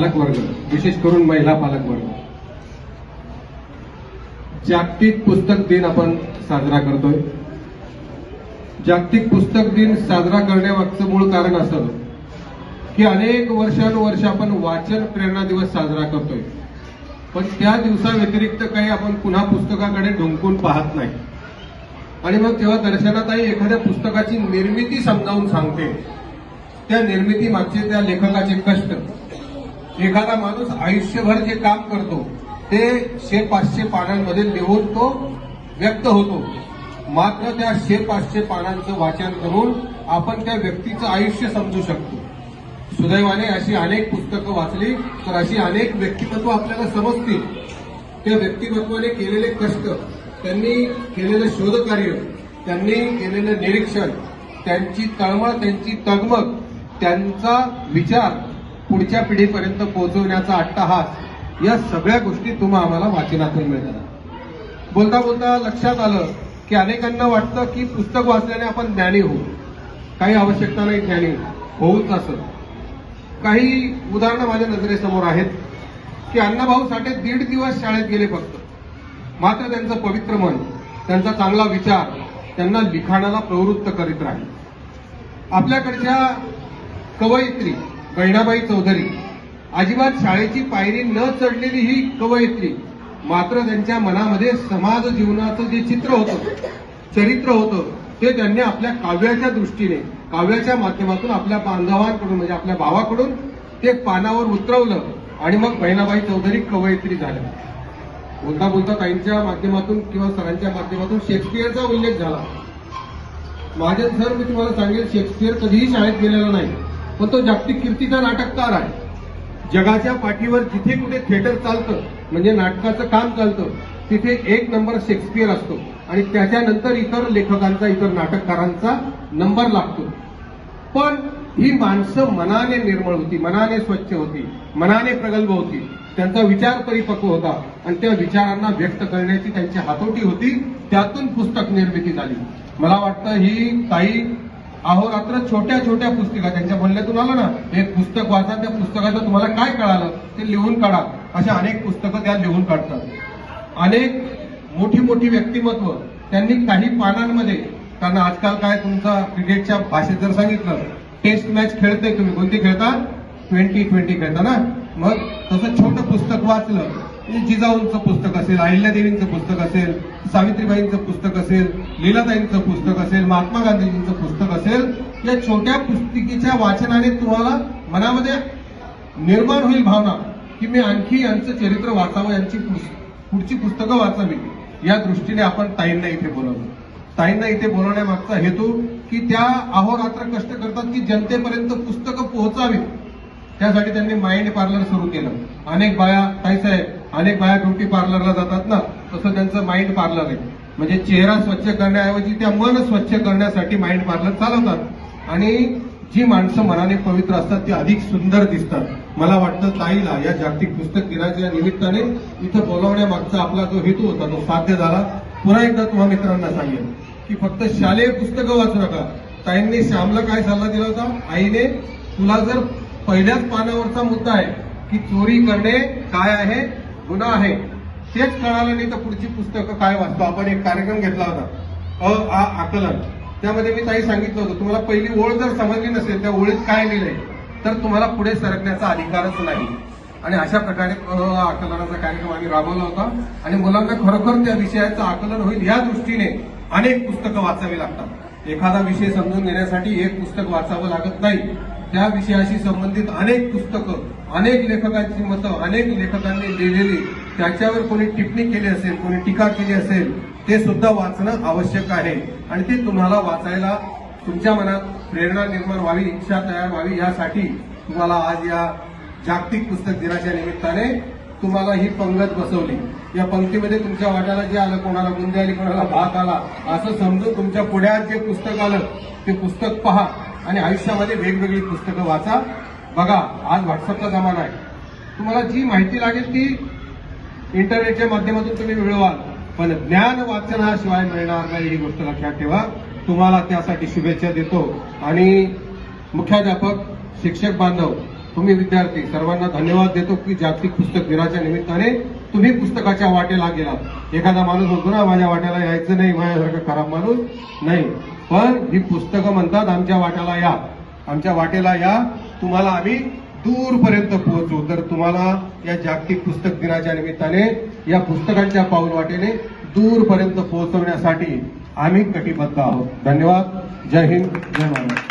पालकवर्ग विशेष करून महिला पालकवर्ग. जागतिक पुस्तक दिन आपण साजरा करतोय. जागतिक पुस्तक दिन साजरा करण्यामागचं मूळ कारण असं की अनेक वर्षानुवर्ष आपण वाचन प्रेरणा दिवस साजरा करतोय. पण त्या दिवसाव्यतिरिक्त काही आपण पुन्हा पुस्तकाकडे ढुंकून पाहत नाही. आणि मग तेव्हा दर्शनाताई एखाद्या पुस्तकाची निर्मिती समजावून सांगते. त्या निर्मिती मागचे त्या लेखकाचे कष्ट. एखादा माणूस आयुष्यभर जे काम करतो ते शे पाचशे पानांमध्ये लिहून तो व्यक्त होतो. मात्र त्या शे पाचशे पानांचं वाचन करून आपण त्या व्यक्तीचं आयुष्य समजू शकतो. सुदैवाने अशी अनेक पुस्तकं वाचली तर अशी अनेक व्यक्तिमत्व आपल्याला समजतील. त्या व्यक्तिमत्वाने केलेले कष्ट त्यांनी केलेलं शोधकार्य त्यांनी केलेलं निरीक्षण त्यांची तळमळ त्यांची तगमग त्यांचा विचार पुढच्या पिढीपर्यंत पोहोचवण्याचा अट्टहास या सगळ्या गोष्टी तुम्हा आम्हाला वाचनातून मिळतात. बोलता बोलता लक्षात आलं की अनेकांना वाटतं की पुस्तक वाचल्याने आपण ज्ञानी होऊ. काही आवश्यकता नाही ज्ञानी होऊच असं. काही उदाहरणं माझ्या नजरेसमोर आहेत की अण्णाभाऊ साठे दीड दिवस शाळेत गेले फक्त. मात्र त्यांचं पवित्र मन त्यांचा चांगला विचार त्यांना लिखाणाला प्रवृत्त करीत राहील. आपल्याकडच्या कवयित्री बहिणाबाई चौधरी अजिबात शाळेची पायरी न चढलेली ही कवयित्री मात्र त्यांच्या मनामध्ये समाज जीवनाचं जे चित्र होतं चरित्र होतं ते त्यांनी आपल्या काव्याच्या दृष्टीने काव्याच्या माध्यमातून आपल्या बांधवांकडून म्हणजे आपल्या भावाकडून ते पानावर उतरवलं आणि मग बहिणाबाई चौधरी कवयित्री झाल्या. बोलता बोलता ताईंच्या माध्यमातून किंवा सरांच्या माध्यमातून शेक्सपियरचा उल्लेख झाला. माझे सर मी तुम्हाला सांगेल शेक्सपियर कधीही शाळेत गेलेला नाही. पण तो जागतिक कीर्तीचा नाटककार आहे. जगाच्या पाठीवर जिथे कुठे थिएटर चालतं म्हणजे नाटकाचं काम चालतं तिथे एक नंबर शेक्सपियर असतो. आणि त्याच्यानंतर इतर लेखकांचा इतर नाटककारांचा नंबर लागतो. पण ही माणसं मनाने निर्मळ होती मनाने स्वच्छ होती मनाने प्रगल्भ होती. त्यांचा विचार परिपक्व होता. आणि त्या विचारांना व्यक्त करण्याची त्यांची हातोटी होती. त्यातून पुस्तक निर्मिती झाली. मला वाटतं ही काही अहोरात्र छोट्या छोट्या पुस्तिका. त्यांच्या बोलण्यातून आलं ना एक पुस्तक वाचा त्या पुस्तकाचं तुम्हाला काय कळालं ते लिहून काढा. अशा अनेक पुस्तकं त्या लिहून काढतात. अनेक मोठी मोठी व्यक्तिमत्व त्यांनी काही पानांमध्ये कारण आजकाल काय तुमचा क्रिकेटच्या भाषेत जर सांगितलं टेस्ट मॅच खेळते तुम्ही. कोणती खेळता? ट्वेंटी ट्वेंटी खेळता ना? मग तसं छोटं पुस्तक वाचलं म्हणजे जिजाऊंचं पुस्तक असेल अहिल्यादेवींचं पुस्तक असेल सावित्रीबाईंचं पुस्तक असेल लीलाताईंचं पुस्तक असेल महात्मा गांधीजींचं पुस्तक असेल या छोट्या पुस्तिकेच्या वाचनाने तुम्हाला मनामध्ये निर्माण होईल भावना की मी आणखी यांचं चरित्र वाचावं यांची पुढची पुस्तकं वाचावी. या दृष्टीने आपण ताईंना इथे बोलवलं. ताईंना इथे बोलवण्यामागचा हेतू की त्या अहोरात्र कष्ट करतात की जनतेपर्यंत पुस्तकं पोहोचावी त्यासाठी त्यांनी माइंड पार्लर सुरू केलं. अनेक बाया ताईसाहेब अनेक बाया ब्युटी पार्लरला जातात ना? तसं त्यांचं माइंड पार्लर आहे. म्हणजे चेहरा स्वच्छ करण्याऐवजी त्या मन स्वच्छ करण्यासाठी माइंड पार्लर चालवतात. आणि जी माणसं मनाने पवित्र असतात ती अधिक सुंदर दिसतात. मला वाटतं ताईला या जागतिक पुस्तक दिनाच्या निमित्ताने इथं बोलावण्यामागचा आपला जो हेतू होता तो साध्य झाला. पुन्हा एकदा तुम्हा मित्रांना सांगेन की फक्त शालेय पुस्तकं वाचू नका. ताईंनी श्यामला काय सल्ला दिला होता? आईने तुला जर पहिल्याच पानावरचा मुद्दा आहे की चोरी करणे काय आहे? गुन्हा आहे. तेच कळालं नाही तर पुढची पुस्तकं काय वाचतो. आपण एक कार्यक्रम घेतला होता. अ आ आकलन. त्यामध्ये मी ताई सांगितलं होतं तुम्हाला पहिली ओळ जर समजली नसेल त्या ओळीत काय लिहिलंय तर तुम्हाला पुढे सरकण्याचा अधिकारच नाही. आणि अशा प्रकारे अ आ आकलनाचा कार्यक्रम आम्ही राबवला होता. आणि मुलांना खरोखर त्या विषयाचं आकलन होईल या दृष्टीने अनेक पुस्तकं वाचावी लागतात. एखादा विषय समजून घेण्यासाठी एक पुस्तक वाचावं लागत नाही. त्या विषयाशी संबंधित अनेक पुस्तकं अनेक लेखकांची मतं अनेक लेखकांनी लिहिलेली. त्याच्यावर कोणी टिप्पणी केली असेल कोणी टीका केली असेल ते सुद्धा वाचणं आवश्यक आहे. आणि ते तुम्हाला वाचायला तुमच्या मनात प्रेरणा निर्माण व्हावी इच्छा तयार व्हावी. यासाठी तुम्हाला आज या जागतिक पुस्तक दिनाच्या निमित्ताने तुम्हाला ही पंगत बसवली. या पंक्तीमध्ये तुमच्या वाट्याला जे आलं कोणाला गुंजे आली कोणाला भात आला असं समजून तुमच्या पुढ्यात जे पुस्तक आलं ते पुस्तक पहा आणि आयुष्यामध्ये वेगवेगळी पुस्तकं वाचा. बघा आज व्हॉट्सअपचा जमाना आहे. तुम्हाला जी माहिती लागेल ती इंटरनेटच्या माध्यमातून तुम्ही मिळवाल. पण ज्ञान वाचनाशिवाय मिळणार नाही ही गोष्ट लक्षात ठेवा. तुम्हाला त्यासाठी शुभेच्छा देतो. आणि मुख्याध्यापक शिक्षक बांधव तुम्ही विद्यार्थी सर्वांना धन्यवाद देतो की जागतिक पुस्तक दिनाच्या निमित्ताने तुम्ही पुस्तकाच्या वाटेला गेलात. एखादा माणूस होतो ना माझ्या वाट्याला यायचं नाही माझ्यासारखा खराब माणूस नाही. पण ही पुस्तकं म्हणतात आमच्या वाट्याला या. आमच्या वाटेला या तुम्हाला आम्ही दूरपर्यंत पोहोचू तर तुम्हाला या जागतिक पुस्तक दिनाच्या निमित्ताने या पुस्तकांच्या पाऊल वाटेने दूरपर्यंत पोहोचवण्यासाठी आम्ही कटिबद्ध आहोत. धन्यवाद. जय हिंद. जय महाराष्ट्र.